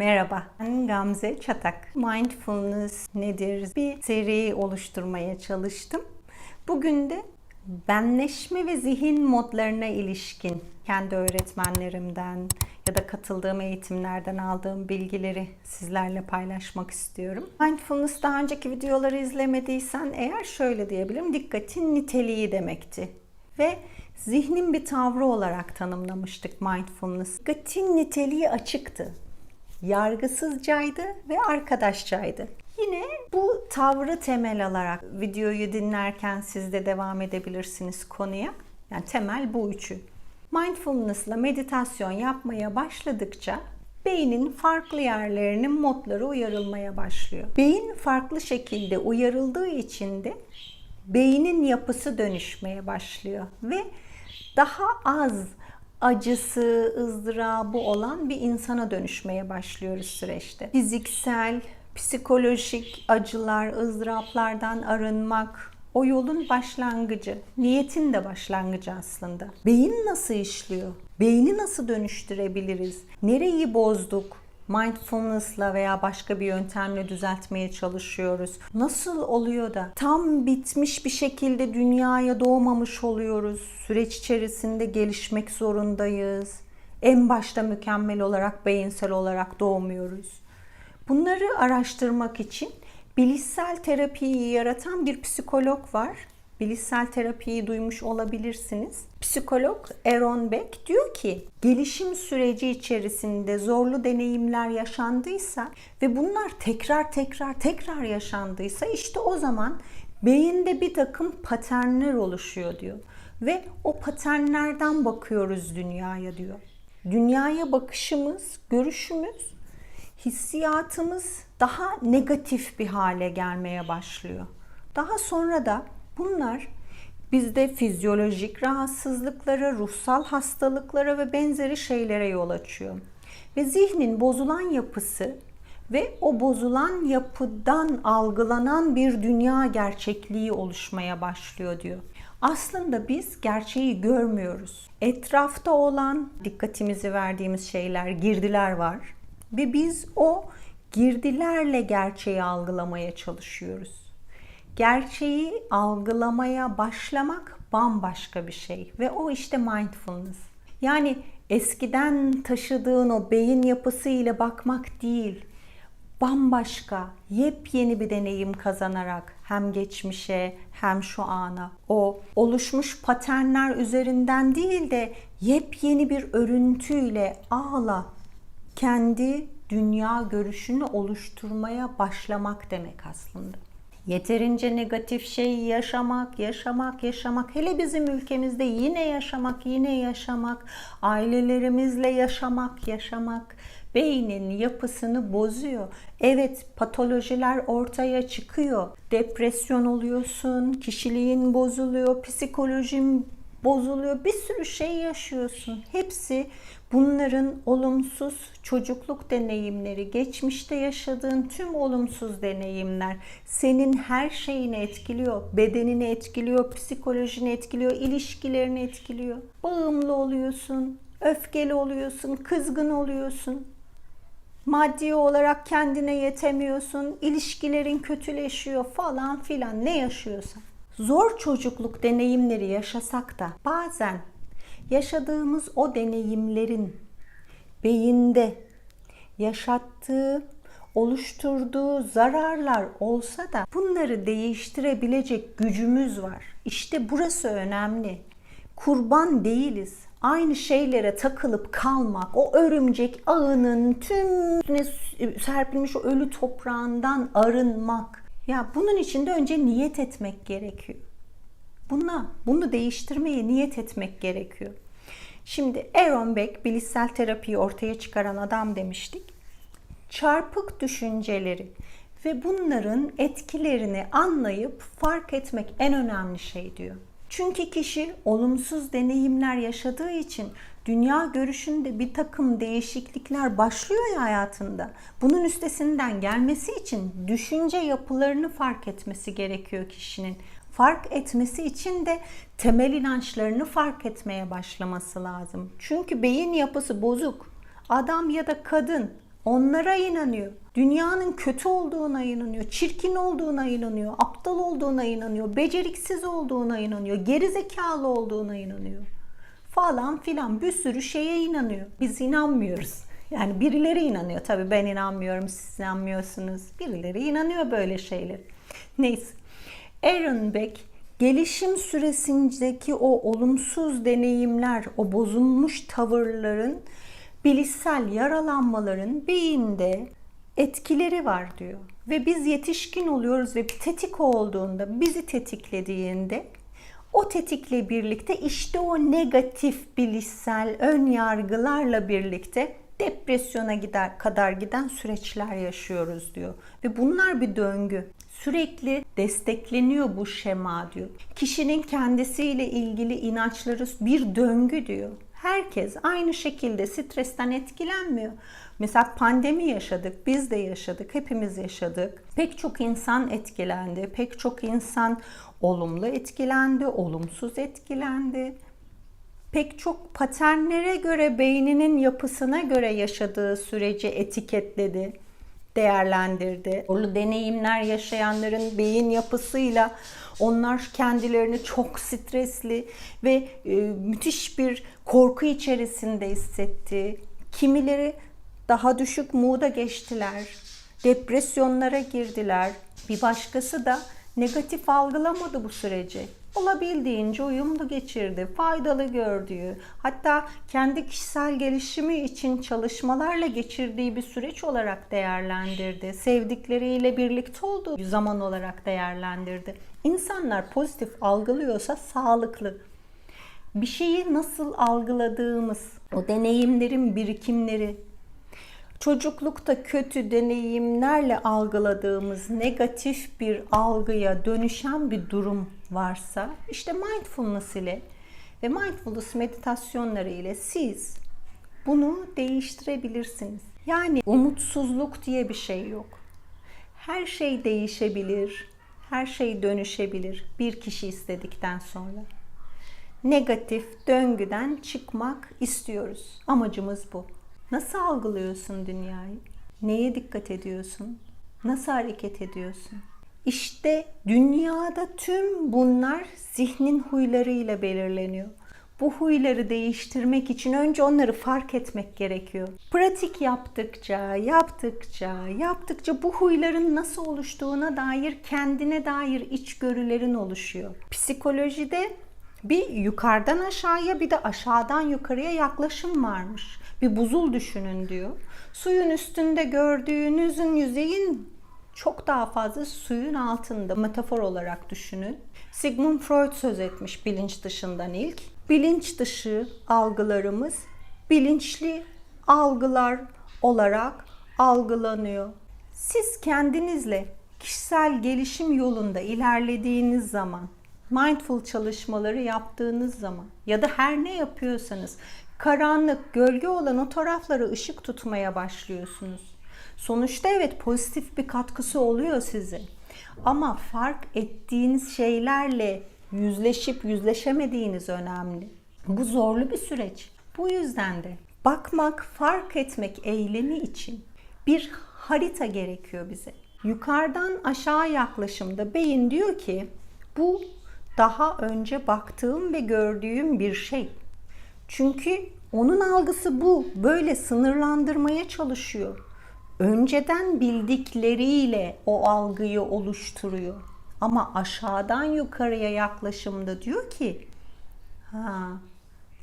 Merhaba, ben Gamze Çatak. Mindfulness nedir? Bir seri oluşturmaya çalıştım. Bugün de benleşme ve zihin modlarına ilişkin kendi öğretmenlerimden ya da katıldığım eğitimlerden aldığım bilgileri sizlerle paylaşmak istiyorum. Mindfulness daha önceki videoları izlemediysen eğer şöyle diyebilirim. Dikkatin niteliği demekti. Ve zihnin bir tavrı olarak tanımlamıştık mindfulness. Dikkatin niteliği açıktı yargısızcaydı ve arkadaşçaydı. Yine bu tavrı temel alarak videoyu dinlerken siz de devam edebilirsiniz konuya. Yani temel bu üçü. Mindfulness'la meditasyon yapmaya başladıkça beynin farklı yerlerinin modları uyarılmaya başlıyor. Beyin farklı şekilde uyarıldığı için de beynin yapısı dönüşmeye başlıyor ve daha az acısı, ızdırabı olan bir insana dönüşmeye başlıyoruz süreçte. Fiziksel, psikolojik acılar, ızdıraplardan arınmak o yolun başlangıcı, niyetin de başlangıcı aslında. Beyin nasıl işliyor? Beyni nasıl dönüştürebiliriz? Nereyi bozduk? Mindfulness'la veya başka bir yöntemle düzeltmeye çalışıyoruz. Nasıl oluyor da tam bitmiş bir şekilde dünyaya doğmamış oluyoruz? Süreç içerisinde gelişmek zorundayız. En başta mükemmel olarak, beyinsel olarak doğmuyoruz. Bunları araştırmak için bilişsel terapiyi yaratan bir psikolog var. Bilişsel terapiyi duymuş olabilirsiniz. Psikolog Aaron Beck diyor ki gelişim süreci içerisinde zorlu deneyimler yaşandıysa ve bunlar tekrar tekrar tekrar yaşandıysa işte o zaman beyinde bir takım paternler oluşuyor diyor. Ve o paternlerden bakıyoruz dünyaya diyor. Dünyaya bakışımız, görüşümüz, hissiyatımız daha negatif bir hale gelmeye başlıyor. Daha sonra da bunlar bizde fizyolojik rahatsızlıklara, ruhsal hastalıklara ve benzeri şeylere yol açıyor. Ve zihnin bozulan yapısı ve o bozulan yapıdan algılanan bir dünya gerçekliği oluşmaya başlıyor diyor. Aslında biz gerçeği görmüyoruz. Etrafta olan dikkatimizi verdiğimiz şeyler, girdiler var ve biz o girdilerle gerçeği algılamaya çalışıyoruz. Gerçeği algılamaya başlamak bambaşka bir şey ve o işte mindfulness. Yani eskiden taşıdığın o beyin yapısı ile bakmak değil, bambaşka, yepyeni bir deneyim kazanarak hem geçmişe hem şu ana o oluşmuş paternler üzerinden değil de yepyeni bir örüntüyle ağla kendi dünya görüşünü oluşturmaya başlamak demek aslında. Yeterince negatif şeyi yaşamak, yaşamak, yaşamak. Hele bizim ülkemizde yine yaşamak, yine yaşamak. Ailelerimizle yaşamak, yaşamak. Beynin yapısını bozuyor. Evet patolojiler ortaya çıkıyor. Depresyon oluyorsun, kişiliğin bozuluyor, psikolojin bozuluyor. Bir sürü şey yaşıyorsun. Hepsi bunların olumsuz çocukluk deneyimleri, geçmişte yaşadığın tüm olumsuz deneyimler senin her şeyini etkiliyor. Bedenini etkiliyor, psikolojini etkiliyor, ilişkilerini etkiliyor. Bağımlı oluyorsun, öfkeli oluyorsun, kızgın oluyorsun. Maddi olarak kendine yetemiyorsun, ilişkilerin kötüleşiyor falan filan ne yaşıyorsan zor çocukluk deneyimleri yaşasak da bazen yaşadığımız o deneyimlerin beyinde yaşattığı, oluşturduğu zararlar olsa da bunları değiştirebilecek gücümüz var. İşte burası önemli. Kurban değiliz. Aynı şeylere takılıp kalmak, o örümcek ağının tüm serpilmiş o ölü toprağından arınmak, ya bunun için de önce niyet etmek gerekiyor. Buna, bunu değiştirmeye niyet etmek gerekiyor. Şimdi Aaron Beck bilişsel terapiyi ortaya çıkaran adam demiştik. Çarpık düşünceleri ve bunların etkilerini anlayıp fark etmek en önemli şey diyor. Çünkü kişi olumsuz deneyimler yaşadığı için dünya görüşünde bir takım değişiklikler başlıyor ya hayatında. Bunun üstesinden gelmesi için düşünce yapılarını fark etmesi gerekiyor kişinin. Fark etmesi için de temel inançlarını fark etmeye başlaması lazım. Çünkü beyin yapısı bozuk. Adam ya da kadın Onlara inanıyor. Dünyanın kötü olduğuna inanıyor. Çirkin olduğuna inanıyor. Aptal olduğuna inanıyor. Beceriksiz olduğuna inanıyor. Gerizekalı olduğuna inanıyor. Falan filan bir sürü şeye inanıyor. Biz inanmıyoruz. Yani birileri inanıyor. Tabii ben inanmıyorum, siz inanmıyorsunuz. Birileri inanıyor böyle şeyler. Neyse. Aaron Beck gelişim süresindeki o olumsuz deneyimler, o bozulmuş tavırların, bilişsel yaralanmaların beyinde etkileri var diyor. Ve biz yetişkin oluyoruz ve tetik olduğunda, bizi tetiklediğinde o tetikle birlikte işte o negatif bilişsel ön yargılarla birlikte depresyona gider kadar giden süreçler yaşıyoruz diyor. Ve bunlar bir döngü. Sürekli destekleniyor bu şema diyor. Kişinin kendisiyle ilgili inançları bir döngü diyor. Herkes aynı şekilde stresten etkilenmiyor. Mesela pandemi yaşadık, biz de yaşadık, hepimiz yaşadık. Pek çok insan etkilendi, pek çok insan olumlu etkilendi, olumsuz etkilendi. Pek çok paternlere göre beyninin yapısına göre yaşadığı süreci etiketledi, değerlendirdi. Zorlu deneyimler yaşayanların beyin yapısıyla onlar kendilerini çok stresli ve e, müthiş bir korku içerisinde hissetti. Kimileri daha düşük mood'a geçtiler, depresyonlara girdiler. Bir başkası da negatif algılamadı bu süreci. Olabildiğince uyumlu geçirdi, faydalı gördüğü, hatta kendi kişisel gelişimi için çalışmalarla geçirdiği bir süreç olarak değerlendirdi. Sevdikleriyle birlikte olduğu zaman olarak değerlendirdi. İnsanlar pozitif algılıyorsa sağlıklı. Bir şeyi nasıl algıladığımız, o deneyimlerin birikimleri, çocuklukta kötü deneyimlerle algıladığımız negatif bir algıya dönüşen bir durum varsa işte mindfulness ile ve mindfulness meditasyonları ile siz bunu değiştirebilirsiniz. Yani umutsuzluk diye bir şey yok. Her şey değişebilir, her şey dönüşebilir bir kişi istedikten sonra. Negatif döngüden çıkmak istiyoruz. Amacımız bu. Nasıl algılıyorsun dünyayı? Neye dikkat ediyorsun? Nasıl hareket ediyorsun? İşte dünyada tüm bunlar zihnin huylarıyla belirleniyor. Bu huyları değiştirmek için önce onları fark etmek gerekiyor. Pratik yaptıkça, yaptıkça, yaptıkça bu huyların nasıl oluştuğuna dair kendine dair içgörülerin oluşuyor. Psikolojide bir yukarıdan aşağıya bir de aşağıdan yukarıya yaklaşım varmış. Bir buzul düşünün diyor. Suyun üstünde gördüğünüzün yüzeyin çok daha fazla suyun altında metafor olarak düşünün. Sigmund Freud söz etmiş bilinç dışından ilk. Bilinç dışı algılarımız bilinçli algılar olarak algılanıyor. Siz kendinizle kişisel gelişim yolunda ilerlediğiniz zaman, mindful çalışmaları yaptığınız zaman ya da her ne yapıyorsanız karanlık, gölge olan o taraflara ışık tutmaya başlıyorsunuz. Sonuçta evet pozitif bir katkısı oluyor size. Ama fark ettiğiniz şeylerle yüzleşip yüzleşemediğiniz önemli. Bu zorlu bir süreç. Bu yüzden de bakmak, fark etmek eylemi için bir harita gerekiyor bize. Yukarıdan aşağı yaklaşımda beyin diyor ki bu daha önce baktığım ve gördüğüm bir şey. Çünkü onun algısı bu. Böyle sınırlandırmaya çalışıyor. Önceden bildikleriyle o algıyı oluşturuyor. Ama aşağıdan yukarıya yaklaşımda diyor ki ha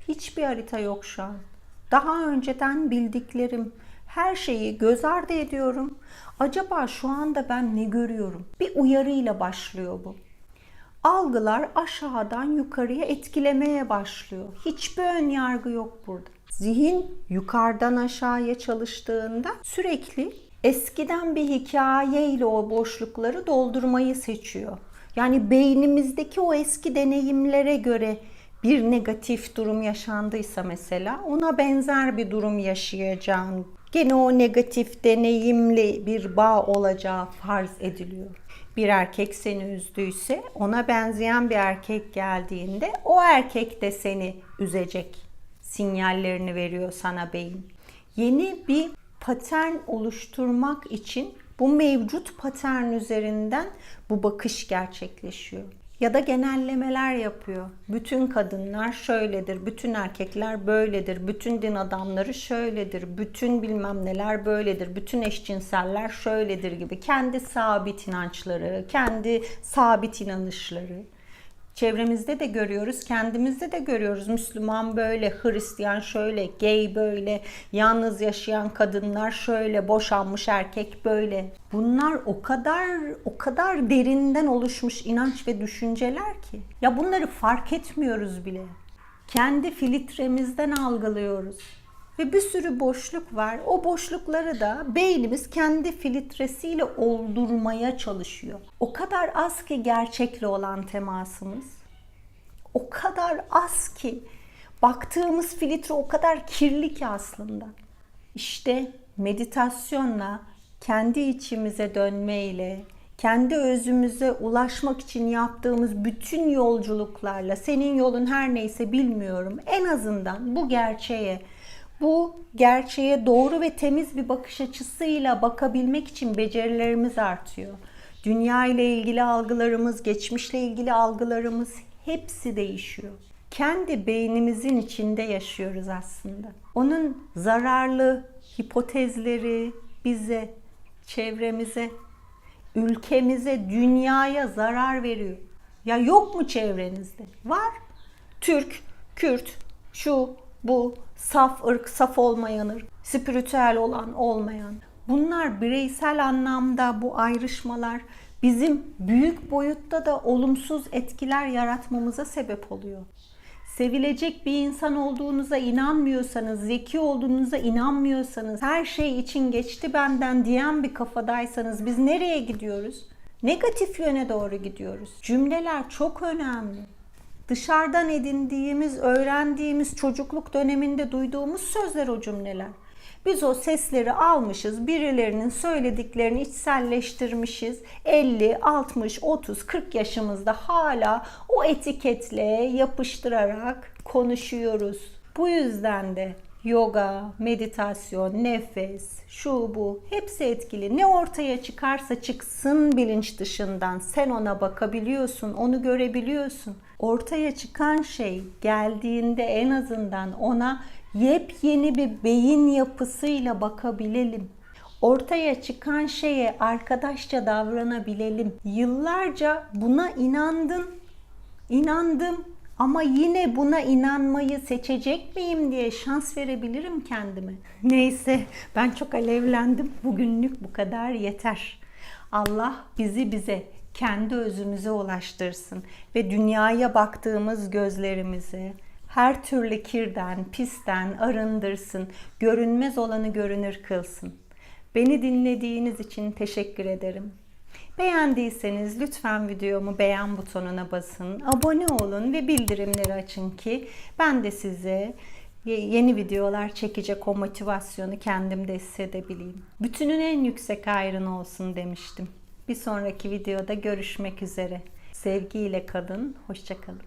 hiçbir harita yok şu an. Daha önceden bildiklerim, her şeyi göz ardı ediyorum. Acaba şu anda ben ne görüyorum? Bir uyarıyla başlıyor bu algılar aşağıdan yukarıya etkilemeye başlıyor. Hiçbir ön yargı yok burada. Zihin yukarıdan aşağıya çalıştığında sürekli eskiden bir hikayeyle o boşlukları doldurmayı seçiyor. Yani beynimizdeki o eski deneyimlere göre bir negatif durum yaşandıysa mesela ona benzer bir durum yaşayacağın, gene o negatif deneyimli bir bağ olacağı farz ediliyor bir erkek seni üzdüyse ona benzeyen bir erkek geldiğinde o erkek de seni üzecek sinyallerini veriyor sana beyin. Yeni bir patern oluşturmak için bu mevcut patern üzerinden bu bakış gerçekleşiyor. Ya da genellemeler yapıyor. Bütün kadınlar şöyledir, bütün erkekler böyledir, bütün din adamları şöyledir, bütün bilmem neler böyledir, bütün eşcinseller şöyledir gibi kendi sabit inançları, kendi sabit inanışları. Çevremizde de görüyoruz, kendimizde de görüyoruz. Müslüman böyle, Hristiyan şöyle, gay böyle, yalnız yaşayan kadınlar şöyle, boşanmış erkek böyle. Bunlar o kadar o kadar derinden oluşmuş inanç ve düşünceler ki. Ya bunları fark etmiyoruz bile. Kendi filtremizden algılıyoruz. Ve bir sürü boşluk var. O boşlukları da beynimiz kendi filtresiyle oldurmaya çalışıyor. O kadar az ki gerçekle olan temasımız. O kadar az ki baktığımız filtre o kadar kirli ki aslında. İşte meditasyonla kendi içimize dönmeyle, kendi özümüze ulaşmak için yaptığımız bütün yolculuklarla senin yolun her neyse bilmiyorum. En azından bu gerçeğe bu gerçeğe doğru ve temiz bir bakış açısıyla bakabilmek için becerilerimiz artıyor. Dünya ile ilgili algılarımız, geçmişle ilgili algılarımız hepsi değişiyor. Kendi beynimizin içinde yaşıyoruz aslında. Onun zararlı hipotezleri bize, çevremize, ülkemize, dünyaya zarar veriyor. Ya yok mu çevrenizde? Var. Türk, Kürt, şu, bu, saf ırk, saf olmayan ırk, spiritüel olan, olmayan. Bunlar bireysel anlamda bu ayrışmalar bizim büyük boyutta da olumsuz etkiler yaratmamıza sebep oluyor. Sevilecek bir insan olduğunuza inanmıyorsanız, zeki olduğunuza inanmıyorsanız, her şey için geçti benden diyen bir kafadaysanız biz nereye gidiyoruz? Negatif yöne doğru gidiyoruz. Cümleler çok önemli dışarıdan edindiğimiz, öğrendiğimiz çocukluk döneminde duyduğumuz sözler o cümleler. Biz o sesleri almışız, birilerinin söylediklerini içselleştirmişiz. 50, 60, 30, 40 yaşımızda hala o etiketle yapıştırarak konuşuyoruz. Bu yüzden de yoga, meditasyon, nefes, şu bu hepsi etkili. Ne ortaya çıkarsa çıksın bilinç dışından sen ona bakabiliyorsun, onu görebiliyorsun. Ortaya çıkan şey geldiğinde en azından ona yepyeni bir beyin yapısıyla bakabilelim. Ortaya çıkan şeye arkadaşça davranabilelim. Yıllarca buna inandın, inandım ama yine buna inanmayı seçecek miyim diye şans verebilirim kendime. Neyse ben çok alevlendim. Bugünlük bu kadar yeter. Allah bizi bize kendi özümüze ulaştırsın ve dünyaya baktığımız gözlerimizi her türlü kirden, pisten arındırsın. Görünmez olanı görünür kılsın. Beni dinlediğiniz için teşekkür ederim. Beğendiyseniz lütfen videomu beğen butonuna basın, abone olun ve bildirimleri açın ki ben de size yeni videolar çekecek o motivasyonu kendimde hissedebileyim. Bütünün en yüksek ayrını olsun demiştim. Bir sonraki videoda görüşmek üzere. Sevgiyle kalın, hoşçakalın.